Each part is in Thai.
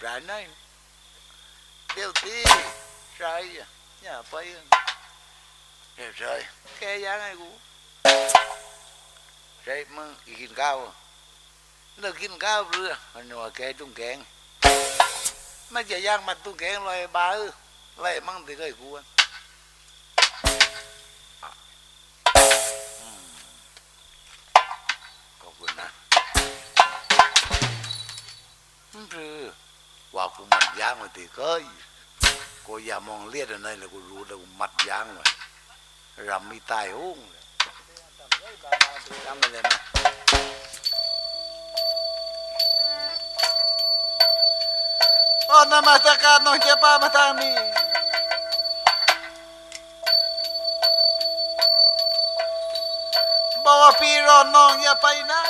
ปลาไหนเดี๋ยวตีใช่อะอย่าไปอะเดี๋ยวใช่แกยังไงกูใช่มึงอีก กูมัดยางไว้ตีเคยกูอย่ามองเลียดอะไรเลยกูรู้แล้วกูมัดยางไว้รำมีตายหุ้งเลยจำอะไรมาโอ้นมัสการน้องเจ้าป้ามาทางนี้บอกว่าพี่รอน้องอย่าไปนะ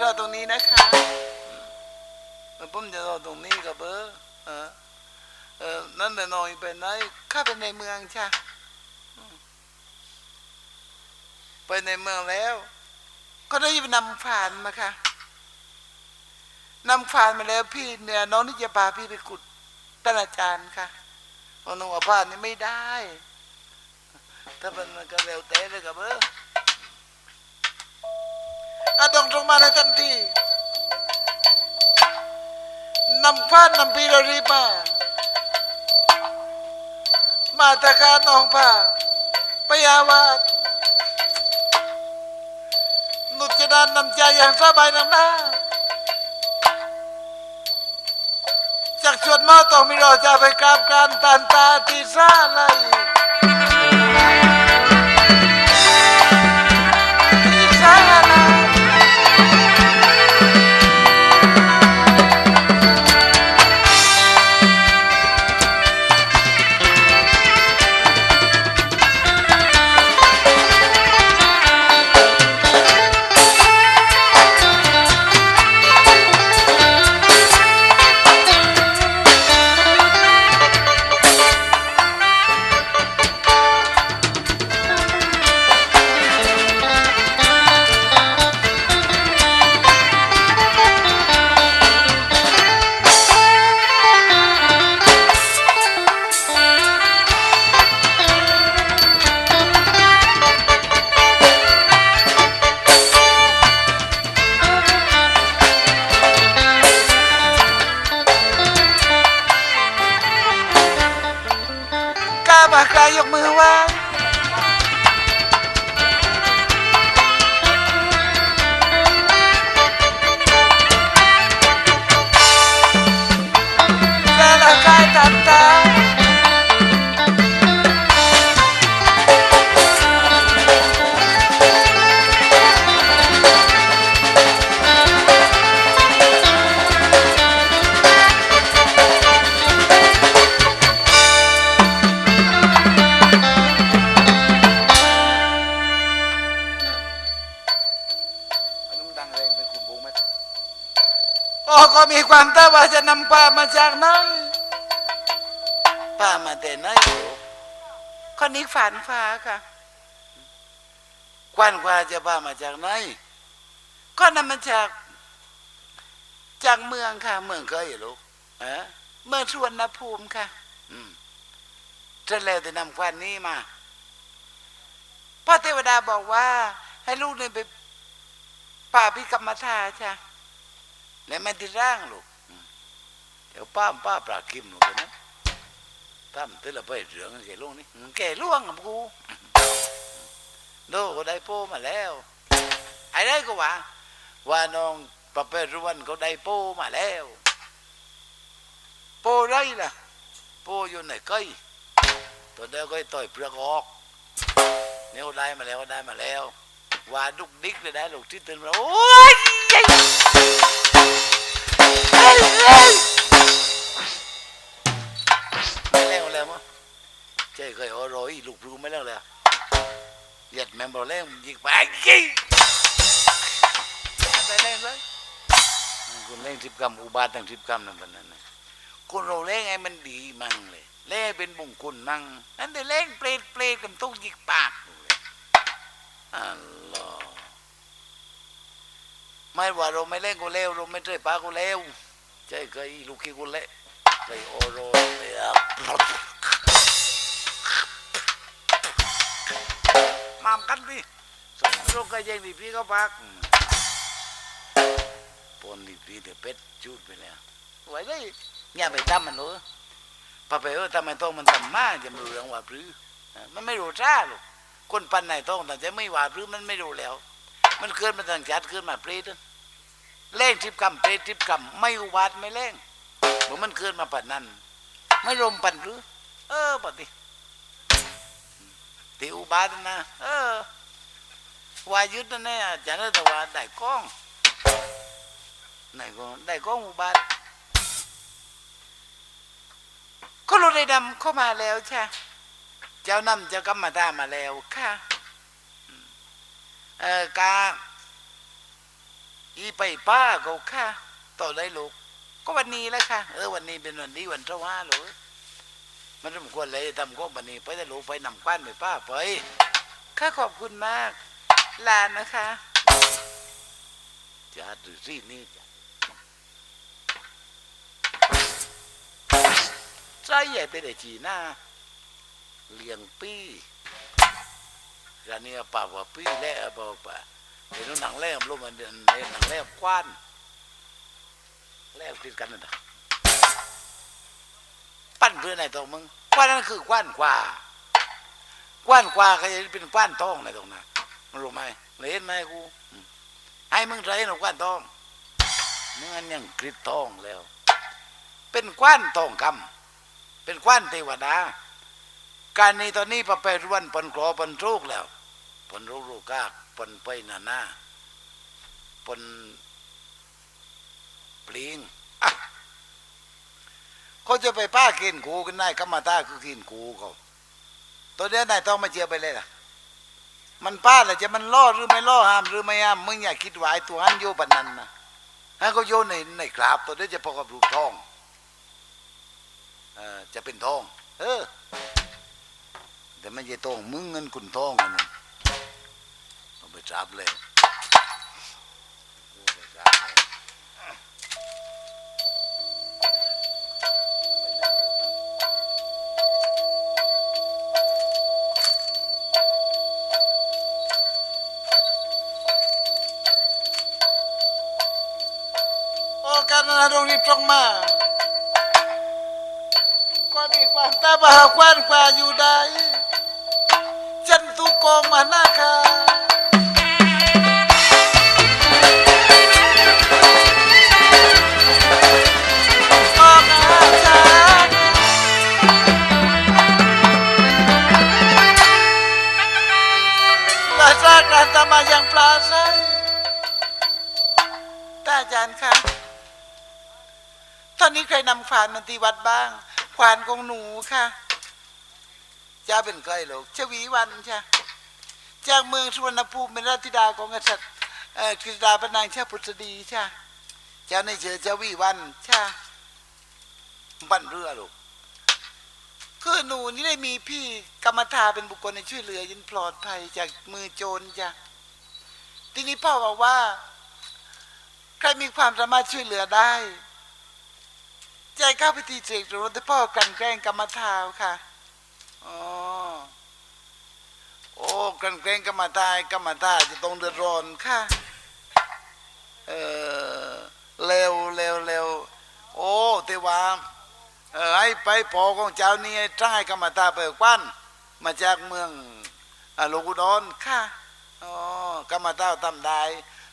รอตรงนี้นะคะเออ ผมจะรอตรงนี้กับเบอร์เออเออนั่นแต่น้อยไปไหนข้าไปในเมืองจ้ะอืมไปในเมืองแล้ว ก็ได้นำผ่านมาค่ะนำผ่านมาแล้วพี่เนี่ยน้องนี่จะพาพี่ไปขุดท่านอาจารย์ค่ะเพราะน้องว่าผ่านนี่ไม่ได้ ถ้ามันมันก็เร็วเตะเลยกับเบอร์อะตรงตรงมาในทันที นำฟ้านำปีรรีมามาตะการน้องผ้าปยาวาดนุจดานนำใจอย่างสบายนำหน้าจากชวนมาต้องมีรอจะไปกราบการตันตาที่ซาไลยาว่าจะนำป้ามาจากไหนป้ามาแต่ไหนคนนี้ฝันฟ้าค่ะควันกว่าจะป้ามาจากไหนก็นำมาจาก จากเมืองค่ะ เมืองเคยลูกเออเมืองชวนนภูมิค่ะ อืมฉันแล้วแต่นำควันนี้มาพ่อเทวดาบอกว่า ให้ลูกเนี่ยไปป้าพี่กรรมฐาใช่แล้วม่ที่ร่างลูก เดี๋ยวป้ามป้าปลาคิมลูกนะตั้มตื่นละไปเรื่องแกล่วงนี่แกล่วงกับกูโดก็ได้โป้มาแล้วไอ้ได้ก็ว่า ว่าน้องประเภทรวนเขาได้โป้มาแล้ว โป้ไรล่ะ โป้อยู่ไหนก้อยตัวเดียวก็ต่อยเปลือกออกเนี่ยได้มาแล้วได้มาแล้วว่าดุกดิกเลยได้ลูกที่ตื่นมาโอ้ย เป็นบุญคุณมั่งนั่นแต่เล่นเปรตเปรตกับตุ้งยิงปากอยู่เลยอัลลอฮ์ไม่ว่าเราไม่เล่นก็เลวเราไม่เตยปากก็เลวใจเคยลูกขี้กุเละเคยโอโรเนี่ยมามกันพี่สมรู้ก็ยังดีพี่ก็พักปนดีพี่เดี๋ยวเป็ดจูดไปแล้วไหวเลยอย่าไปทำมันเลยพอไปเออทำไมต้องมันทำมากจะไม่รู้เรื่องว่าพรือมันไม่รู้จ้าหรอกคนปันไหนต้องแต่จะไม่ว่าพรือมันไม่รู้แล้ว มันเกินมาทางจัดเกินมาเปรตนั่นเล่งทิพกรรมเปรตทิพกรรมไม่อุบาทไม่เล่งเหมือนมันเกินมาปันนั้นไม่รมปันหรือเออปฏิ ติอุบาทนะ เออวายุทธนั่นแน่จะได้แต่ว่าได้กล้องไหนก็ได้กล้องอุบาทก็รู้ได้ดำเข้ามาแล้วใช่เจ้านำเจ้ากรรมตามาแล้วค่ะเออกาอีไปป้าก็ค่ะต่อได้ลูกก็วันนี้แหล้วค่ะ เออวันนี้เป็นวันนี้วันเจ้าว่าลูก มันสมควรเลยทำก็วันนี้ไปได้ลูกไปนำกว้านไปป้าไปข้าขอบคุณมาก ลานะคะจะหรือที่นี่จะใจใหญ่ไปได้จีหน้าเลี้ยงปี้ ra ni apa apa pi le apa apa thì nó nặng lem luôn mà nặng lem quan lem tiết กันนั่นนะ ปั้นเพื่อไหนตรงมึงกว้านนั่นคือกว้านกว่ากว้านกว่าก็จะเป็นกว้านทองในตรงนั้นมันรู้ไหมเห็นไหมกูให้มึงใช้หนกว้านทองมึงอันยังกริดทองแล้ว เป็นกว้านทองคำเป็นกว้านเทวดาการนี้ตอนนี้พอไปรวนปนกรอปนรูกแล้วปนรูกรูกากปนไปหนาหน้าปนปลิงอะ เขาจะไปป้ากินกูกันได้ก็มาตาคือกินกูเขาตัวเนี้ยนายต้องมาเจียไปเลยล่ะ มันป้าแหละจะมันล่อหรือไม่ล่อห้ามหรือไม่ห้ามมึงอย่าคิดไอ้ตัวอันโยปันนั้นนะให้เขาโยนในในกราบตัวเนี้ยจะพอกับลูกทองเออจะเป็นทอง เออ แต่ไม่ใช่ตองมึงเงินคุณทองกันต้องไปจับเลย รนาดงนี้ตรงมาก็มีความตาบาควานกว่าอยู่ได้จันตุกองมานาคา ครนำขวานมาตีวัดบ้างขวานของหนูค่ะจะเป็นใครหรอกชวีวันใช่จากเมืองสุวรรณภูมิเป็นราชธิดาของกษัตริย์กฤษดาพระนางชาพุทธดีใช่เจ้าในเชือเจ้าวีวันใช่บันเรือลูกคือหนูนี่ได้มีพี่กรรมฐาเป็นบุคคลในช่วยเหลือยันปลอดภัยจากมือโจรจ้ะทีนี้พ่อบอกว่า ใครมีความสามารถช่วยเหลือได้ ใจเข้าพิธีเสกหรือแต่พ่อกันแกล้งกรรมทาวค่ะอ๋อโอ้กันแกล้งกรรมทายกรรมทาจะต้องเดือดร้อนค่ะเออเร็วเร็วเร็วโอ้แต่ว่าเออให้ไปพอของเจ้านี่ให้จ้างให้กรรมทาเปิดกว้านมาจากเมืองอะโลกุดอนค่ะอ๋อกรรมทาทำได้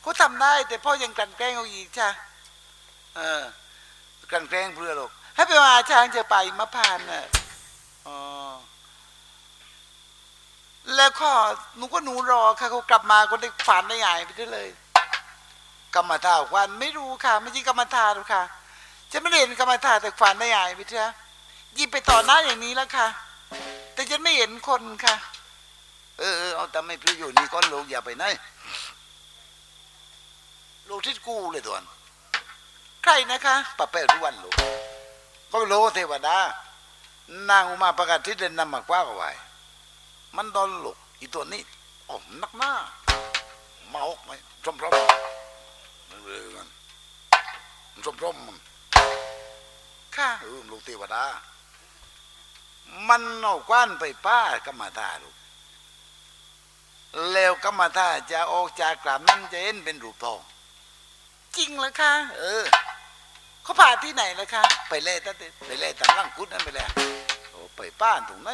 เขาทำได้ แต่พ่อยังกันแกล้งเขาอีกจ้ะเออ กันแกล้งเพื่อหรอกให้ไปว่าช้างจะไปมะพานน่ะอ๋อแล้วก็หนูก็หนูรอค่ะเขากลับมาก็ได้ฝันได้ใหญ่ไปได้เลย กรรมฐานวันไม่รู้ค่ะ ไม่ใช่กรรมฐานหรอกค่ะฉันไม่เห็นกรรมฐานแต่ฝันได้ใหญ่ไปเถอะยิบไปต่อหน้าอย่างนี้แล้วค่ะ แต่ฉันไม่เห็นคนค่ะ เออเอาแต่ไม่ประโยชน์นี่ก้อนลูกอย่าไปไหนลูกทิศกูเลยตัวน ใครนะคะปะเป้ทุกวันลูกก็โลเทวดานางอุมาประกาศที่เดินนำมากว่าเอาไว้มันดอนลูกอีตัวนี้อ๋อมนักหน้าเมาออกไหมชมพร้อมมันเลยกันชมพร้อมมันค่ะเออลูกเทวดา มันเอากว้านไปป้ากรรมฐานลูกแล้วกรรมฐานจะออกจากกราบนั้นจะเห็นเป็นรูปทอง จริงเหรอคะเออ เขาผ่าที่ไหนล่ะคะ ไปเล่ตั้งแต่ไปเล่ตามร่างกุดนั่นไปเลยโอ้ไปป้านถูกไหม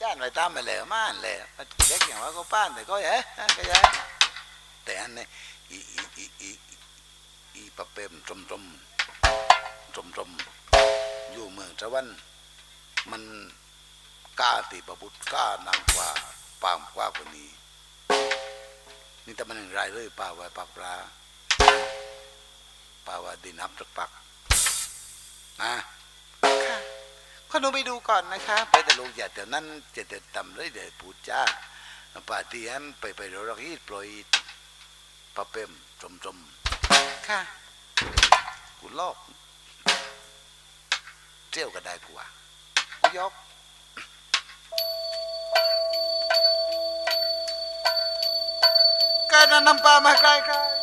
จ้านไปตามไปแล้วม่านแล้วเด็กอย่างว่าก็ป้านแต่ก็เอ๊ะก็ยัยแต่อันนี้อีอีอีอีอีปะเปมจมจมจมจมอยู่เมืองตะวันมันกล้าตีประบุตรกล้านางกว่าปามกว่าคนนี้นี่แต่มันอย่างไรเลยป่าไว้ปากปลา ป่าว่าดินนับสักปักนะค่ะขอหนูไปดูก่อนนะคะ ไปแต่ลูกอย่าแต่นั้นจะแต่ต่ำเลยเดี๋ยวพูดจ้าป่าที่แฮมไปไปเรารักฮีดปล่อยปะเปมจมจมค่ะกูลอกเที่ยวก็ได้กูว่ากูยกการนำปลามาใกล้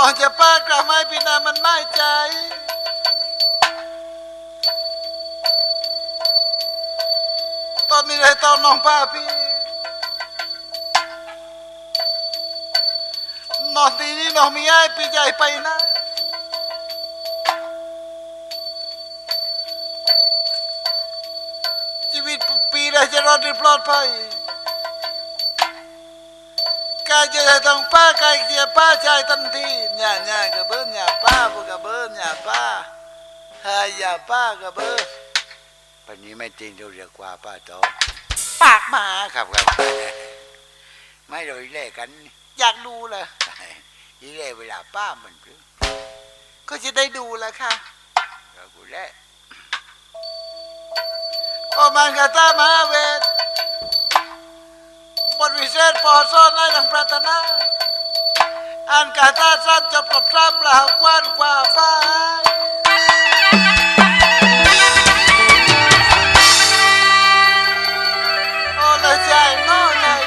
นอกจากป้ากราบไม้พี่นามันไม่ใจ ตอนนี้เลยตอนน้องป้าพี่นอนทีนี้น้องมีไอ้พี่ใหญ่ไปนะชีวิตปีละจะรอดหรือปลอดภัยกายจะต้องป้ากายเสียป้าใจทันที เนี่ยเกระเบิ้ลเนี่ยป้าพวกกระเบิ้ลเนี่ยป้าเฮย่าป้ากระเบิ้ลปันนี้ไม่จริงเราเรียกว่าป้าจอปากหมาครับครับ ไม่เราอีเล่กัน อยากดูเลยอีเล่เวลาป้ามันคือก็จะได้ดูแล้วค่ะเรากูเล่โอมันกาตามาเวทบทวิเศษปอซ่อนให้ดังปรารถนา อันกาตาสั้นจบกับซ้ำเปล่ากว้านกว่าฟ้าโอ้ละใจโน่เลย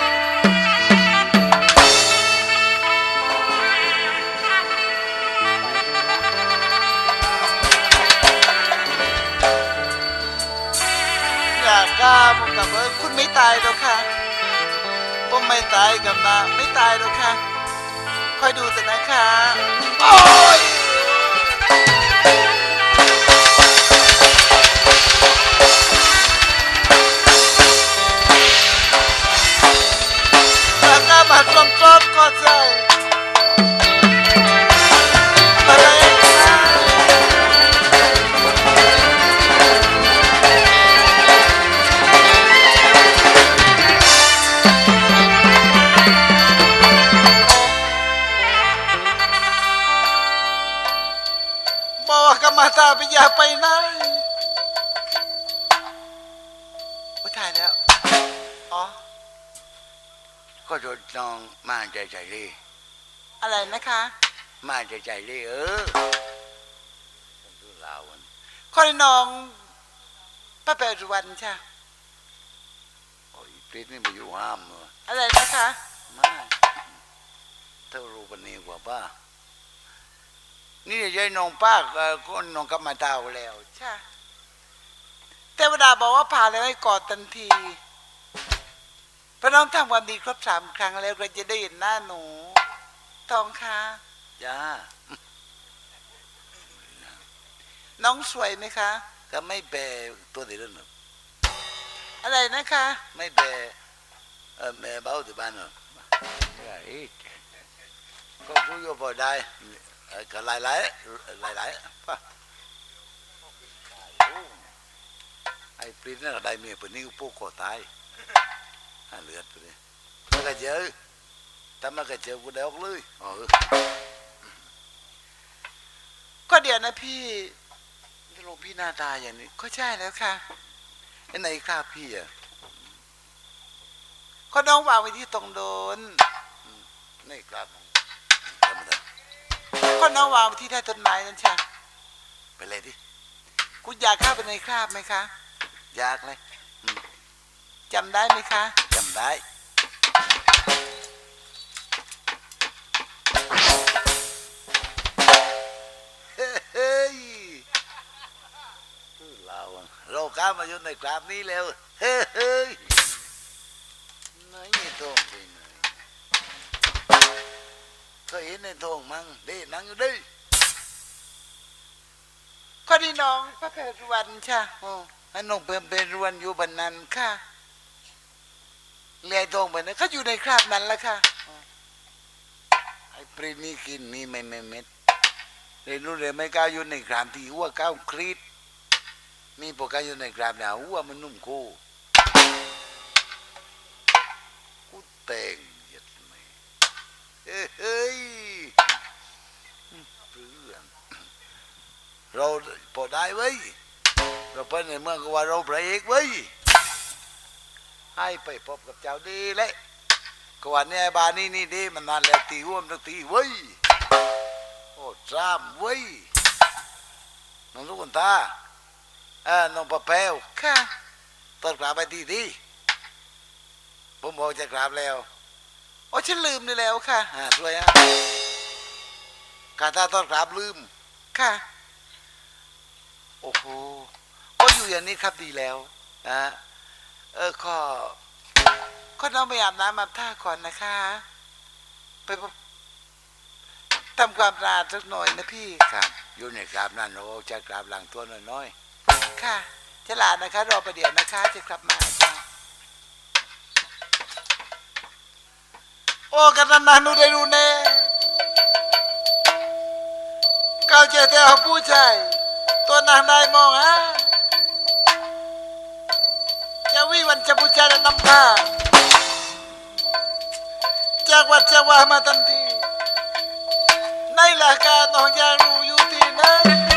อยากกับเออคุณไม่ตายหรอกค่ะผมไม่ตายกับนาไม่ตายหรอกค่ะ อยดูสินะคะ ถ่ายแล้ว อ๋อ ก็โดนน้องมาใจใจเลยอะไรนะคะ มาใจใจเลยเออต้องดูลาวมันข้อที่น้องป้าแปรสุวรรณใช่โอ้ยปลิดนี่มาอยู่ห้ามเนอะอะไรนะคะมาเท่ารู้ปันนี้กว่าป้านี่ยายน้องป้าเอ่อคนน้องกำมาเท่าแล้วใช่ เทวดาบอกว่าผ่าแล้วให้กอดทันทีเพราะน้องทำความดีครบสามครั้งแล้วเราจะได้เห็นหน้าหนู ทองคะจ้าน้องสวยไหมคะ ก็ไม่แปลตัวเดียวหรอกอะไรนะคะ ไม่แปลเออแม่เบ้าที่บ้านหรอกใช่ก็คุยก็พอได้เออก็หลายหลายหลายหลายๆป่ะ ไอ้ปลิดนั่นได้เมียปนนี้ก็พวกก็ตายหาเลือดไปเลยมันก็เจอถ้ามันก็เจอกูได้ออกเลยอ๋อก็เดี๋ยวนะพี่นี่ลูกพี่หน้าตาอย่างนี้ ก็ใช่แล้วค่ะไอ้ไหนข้าพี่อะก็น้องวางไว้ที่ตรงโดนนี่กราบก็น้องวางไว้ที่ใต้ต้นไม้นั่นใช่ไปเลยดิคุณอยากเข้าไปในคราบไหมคะ ยากเลยจำได้ไหมคะจำได้เราก้ามาอยู่ในกราบนี้แล้ว เฮ้ยไหนี่ต้องไปไหนเคยเห็นในทองมั้งเด้นั่งอยู่ดิข้อที่น้องพระเพรวันใช่ไหม อันน้องเป็นเป็นรวนอยู่บันนั้นค่ะเลียทองบันนั้นเขาอยู่ในคราบนั้นละค่ะไอ้ปรีนี่กินนี่ไม่ไม่เม็ดเรนู้เลยไม่กล้าอยู่ในกราบที่หัวก้าวครีดนี่พอก้าวอยู่ในกราบเนี่ยหัวมันนุ่มกูกูแต่งยียดไหมเฮ้ยเฮ้ยเพื่อนเราพอได้เว้ เราไปในเมืองก็ว่าเราเบรกเว้ยให้ไปพบกับเจ้าดีเลยก็ว่าเนี่ยบานนี่นี่ดีมันนานแล้วตีหัวมันต้องตีเว้ยโอ้จ้ามเว้ยน้องลูกคนตาเออน้องปะแปวค่ะต้นกราบไปทีทีผมบอกจะกราบแล้วโอ้ฉันลืมนี่แล้วค่ะอ่าด้วยฮะกาตาต้นกราบลืมค่ะโอ้โห ก็อยู่อย่างนี้ครับดีแล้วนะเออข้อก็น้องไปอาบน้ำอาบท่าก่อนนะคะ ไปพบทำความสะอาดสักหน่อยนะพี่ครับอยู่ในกราบนั่นโอ้จะกราบหลังตัวน้อยค่ะจะลานะคะรอประเดี๋ยวนะคะจะกลับมาค่ะโอ้กันนานๆนูได้รู้แน่ก้าวเจอแต่เอาผู้ชายตัวนางได้มองฮะ จะวิวันจะผู้ชายแ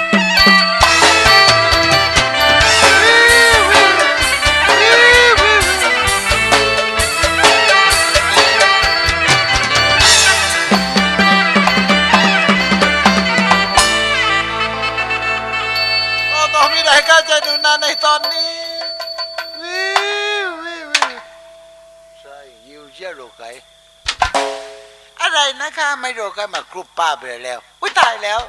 อะไรนะคะ ไม่ไม่โลกไก่มากรุบป้าไปแล้วอุ้ยตายแล้ว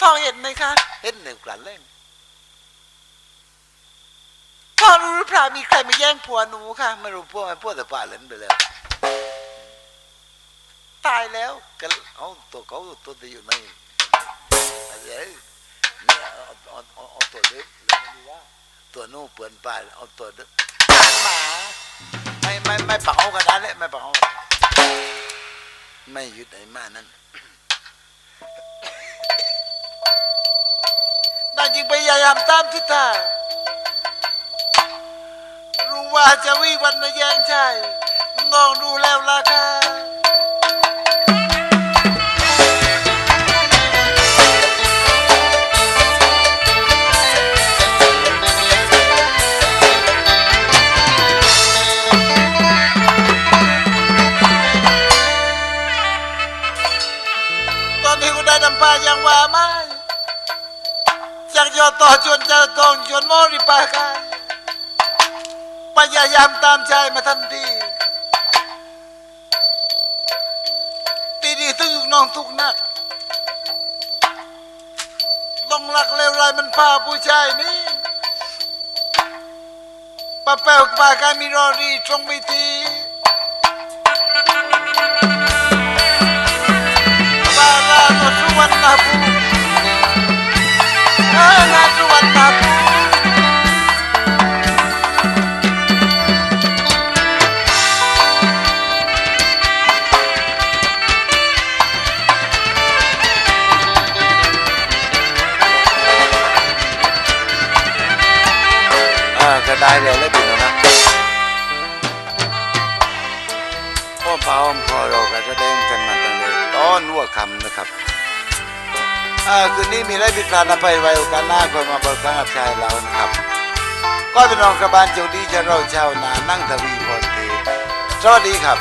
ทองเห็นไหมคะ เห็นหนึ่งกลั่นเล่นทองรู้หรือเปล่ามีใครมาแย่งผัวหนูค่ะไม่รู้พวกมันพวกแต่ป้าเล่นไปแล้วตายแล้วก็เอาตัวเขาตัวที่อยู่ในอะไรเนี่ยเอาเอาเอาเอาตัวเด็กแล้วไม่รู้ว่าตัวนู้นเปื่อนป้าเอาตัวเด็กหมา ไม่ไม่เผากันนั้นแหละไม่เผาไม่ยึดไอ้มานั้นนางจึงพยายามตามทิศทางรู้ว่าจะวิ่งวันมาแย่งชายน้องดูแล้วล่ะค่ะ ได้นำพายังว่าไม่จากยอดต่อจนจะตองจนโมริปากายพยายามตามใจมาทันทีปีนี้ต้องอยู่น้องทุกนัก ต้องหลักเลวไรายมันพาผู้ชายนี้ป้าแป้วปากายมีรอรีตรงไปที บาสุวรรณภูมิเออก็ได้เลยแล้วพี่น้องนะพ่อพาอ้อมคอเราก็แสดงกันมาตั้งแต่ตอนหัวคำนะครับ อ่าคืนนี้มีอะไรผิดพลาดนะไปไว้โอกาสหน้าคอยมาบอกครั้งกับชายเรานะครับ ก็เป็นองกระบาลเจ้าดีจะเราเจ้านานั่งทวีพรเทสวัสดีครับ